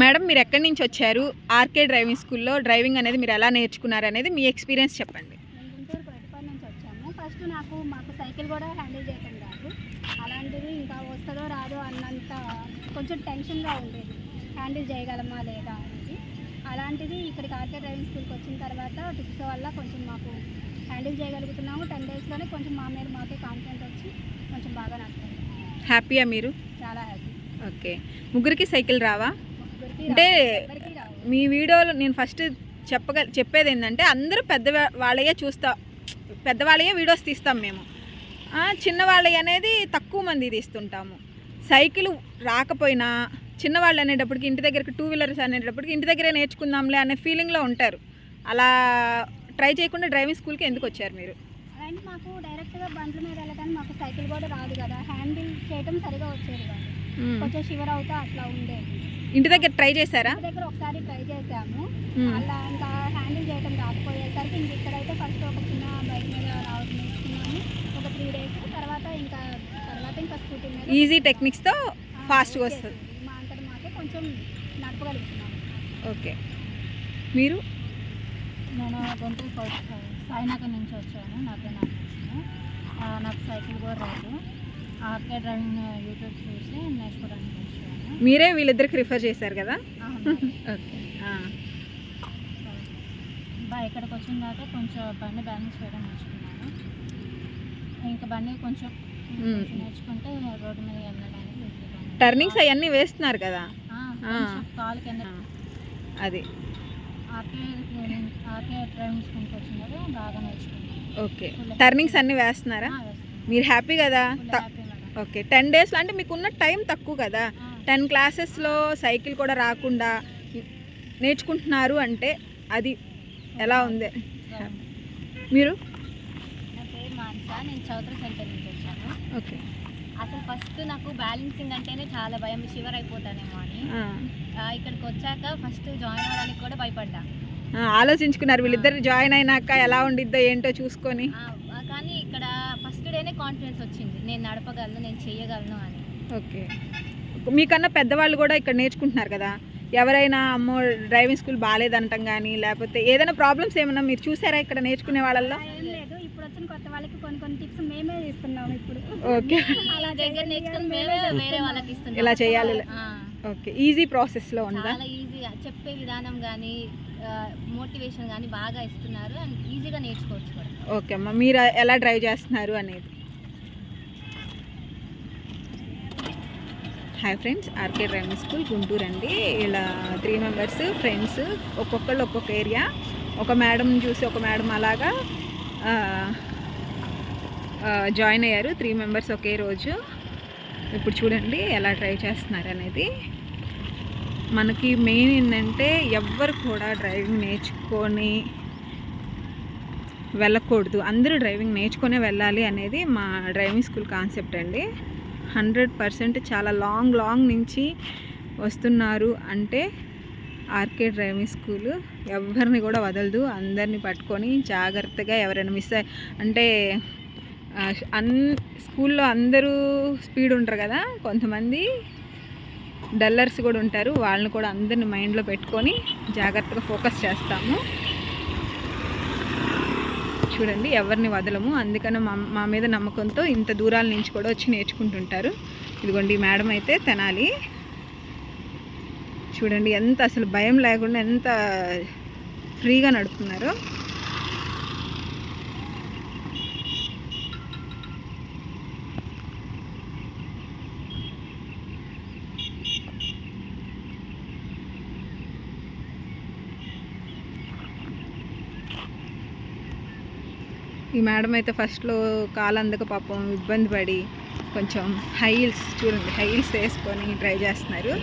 Madam మీరు ఎక్కడి నుంచి వచ్చారు? ఆర్కే డ్రైవింగ్ స్కూల్లో డ్రైవింగ్ అనేది మీరు ఎలా నేర్చుకున్నారు అనేది మీ ఎక్స్పీరియన్స్ చెప్పండి. గుంటూరు నుంచి వచ్చాము ఫస్ట్ నాకు మాకు సైకిల్ కూడా హ్యాండిల్ చేయటం రాదు. అలాంటిది ఇంకా వస్తుందో రాదో అన్నంత కొంచెం టెన్షన్గా ఉండేది. హ్యాండిల్ చేయగలమా లేదా అనేది. అలాంటిది ఇక్కడికి ఆర్కే డ్రైవింగ్ స్కూల్కి వచ్చిన తర్వాత టిప్స్ వల్ల కొంచెం మాకు హ్యాండిల్ చేయగలుగుతున్నాము. టెన్ డేస్లోనే కొంచెం మా మీద మాకే కాన్ఫిడెంట్ వచ్చి కొంచెం బాగా నడుస్తుంది హ్యాపీయా మీరు? చాలా హ్యాపీ. ఓకే. ముగ్గురికి సైకిల్ రావా? అంటే మీ వీడియోలో నేను ఫస్ట్ చెప్పగ చెప్పేది ఏంటంటే అందరూ పెద్ద వాళ్ళయే చూస్తా పెద్దవాళ్ళయే వీడియోస్ తీస్తాం మేము. ఆ, చిన్నవాళ్ళవి అనేది తక్కువ మంది తీస్తుంటాము. సైకిల్ రాకపోయినా చిన్నవాళ్ళు అనేటప్పటికి ఇంటి దగ్గరికి టూ వీలర్స్ అనేటప్పటికి ఇంటి దగ్గరే నేర్చుకుందాంలే అనే ఫీలింగ్లో ఉంటారు. అలా ట్రై చేయకుండా డ్రైవింగ్ స్కూల్కి ఎందుకు వచ్చారు మీరు? మాకు డైరెక్ట్గా బండ్ల మీద వెళ్ళగానే మాకు సైకిల్ కూడా రాదు కదా. హ్యాండిల్ చేయటం సరిగా వచ్చేది కాదు. కొంచెం షివర్ అవుతా అట్లా ఉండేది ఇంటి దగ్గర ట్రై చేశారా? ఇంటి దగ్గర ఒకసారి ట్రై చేసాము. అలా ఇంకా హ్యాండిల్ చేయటం రాకపోయేసరికి ఇంక ఇక్కడైతే ఫస్ట్ ఒక చిన్న బైక్ మీద రావడం నేర్చుకున్నాము. ఒక త్రీ డేస్. తర్వాత ఇంకా తర్వాత ఇంకా స్కూటీ మీద ఈజీ టెక్నిక్స్తో ఫాస్ట్గా. వస్తుంది. మా అంతటి మాకే కొంచెం నడపగలుగుతున్నాము ఓకే. మీరు? నేను గుంటూరు సాయినగర్ నుంచి వచ్చాను. నా పేరు నాకు సైకిల్ కూడా రాదు. ఆర్కే డ్రైవింగ్ యూట్యూబ్ చూసి నేర్చుకోవడానికి మీరే వీళ్ళిద్దరికి రిఫర్ చేశారు కదా. ఓకే. బా ఇక్కడికి వచ్చిన దాకా కొంచెం బండి బ్యాలెన్స్ చేయడం నేర్చుకున్నాను. ఇంకా బండి కొంచెం నేర్చుకుంటే రోడ్డు మీద వెళ్ళడానికి. టర్నింగ్స్ అవన్నీ వేస్తున్నారు కదా? కాలు కింద అది. ఆర్కే ఆర్కే డ్రైవింగ్ స్కూల్కి బాగా నేర్చుకున్నాను. ఓకే. టర్నింగ్స్ అన్నీ వేస్తున్నారా. మీరు హ్యాపీ కదా? ఓకే. టెన్ డేస్లో అంటే మీకు ఉన్న టైం తక్కువ కదా. టెన్ క్లాసెస్లో సైకిల్ కూడా రాకుండా నేర్చుకుంటున్నారు అంటే అది ఎలా ఉంది. మీరు? నా పేరు మానస. నేను చౌదరి సెంటర్ నుంచి వచ్చాను. ఓకే. అసలు ఫస్ట్ నాకు బ్యాలెన్సింగ్ అంటేనే చాలా భయం. షివర్ అయిపోతానేమో అని. ఇక్కడికి వచ్చాక ఫస్ట్ జాయిన్ అవ్వడానికి కూడా భయపడ్డా. ఆలోచించుకున్నారు. వీళ్ళిద్దరు జాయిన్ అయినాక ఎలా ఉండిద్దో ఏంటో చూసుకొని ఆ, ఆ, కానీ ఇక్కడ ఫస్ట్ డేనే కాన్ఫిడెన్స్ వచ్చింది. నేను నడపగలను నేను చేయగలను అని. ఓకే. మీకన్నా పెద్దవాళ్ళు కూడా ఇక్కడ నేర్చుకుంటున్నారు కదా? ఎవరైనా అమ్మో డ్రైవింగ్ స్కూల్ బాగాలేదంటాం కానీ లేకపోతే ఏదైనా ప్రాబ్లమ్స్ ఏమన్నా మీరు చూసారా ఇక్కడ నేర్చుకునే వాళ్ళల్లో? ఏం లేదు. ఇప్పుడు వచ్చిన కొత్త వాళ్ళకి కొన్ని కొన్ని టిప్స్ మేమే ఇస్తున్నాము ఇప్పుడు. ఓకే. అలా దగ్గర నేర్చుకుని మేమే వేరే వాళ్ళకి ఇస్తున్నాం. ఇలా చేయాలి. ఆ, ఓకే. ఈజీ ప్రాసెస్లో ఉందా? చాలా ఈజీగా చెప్పే విధానం కానీ మోటివేషన్ కానీ బాగా ఇస్తున్నారు అండ్ ఈజీగా నేర్చుకోవచ్చు కూడా. ఓకే అమ్మ మీరు ఎలా డ్రైవ్ చేస్తున్నారు అనేది? Hi friends RK driving school Guntur అండి. ఇలా త్రీ మెంబర్స్ ఫ్రెండ్స్ ఒక్కొక్కళ్ళు ఒక్కొక్క ఏరియా ఒక మేడం చూసి ఒక మేడం అలాగా జాయిన్ అయ్యారు. త్రీ మెంబర్స్ ఒకే రోజు. ఇప్పుడు చూడండి ఎలా డ్రైవ్ చేస్తున్నారు అనేది. మనకి మెయిన్ ఏంటంటే ఎవ్వరు కూడా డ్రైవింగ్ నేర్చుకొని వెళ్ళకూడదు. అందరూ డ్రైవింగ్ నేర్చుకునే వెళ్ళాలి అనేది మా డ్రైవింగ్ స్కూల్ కాన్సెప్ట్ అండి. హండ్రెడ్ పర్సెంట్ చాలా లాంగ్ లాంగ్ నుంచి వస్తున్నారు. అంటే ఆర్కే డ్రైవింగ్ స్కూల్ ఎవరిని కూడా వదలదు. అందరిని పట్టుకొని జాగ్రత్తగా ఎవరైనా మిస్ అయ్యి అంటే అన్ స్కూల్లో అందరూ స్పీడ్ ఉంటారు కదా. కొంతమంది డల్లర్స్ కూడా ఉంటారు. వాళ్ళని కూడా అందరిని మైండ్లో పెట్టుకొని జాగ్రత్తగా ఫోకస్ చేస్తాము. చూడండి ఎవరిని వదలము. అందుకని మా మా మీద నమ్మకంతో ఇంత దూరాల నుంచి కూడా వచ్చి నేర్చుకుంటుంటారు. ఇదిగోండి మేడం అయితే తెనాలి. చూడండి ఎంత అసలు భయం లేకుండా ఎంత ఫ్రీగా నడుపుతున్నారు. ఈ మేడం అయితే ఫస్ట్లో కాలు అందక పాపం ఇబ్బంది పడి కొంచెం హైల్స్ చూడండి హైల్స్ వేసుకొని డ్రైవ్ చేస్తున్నారు.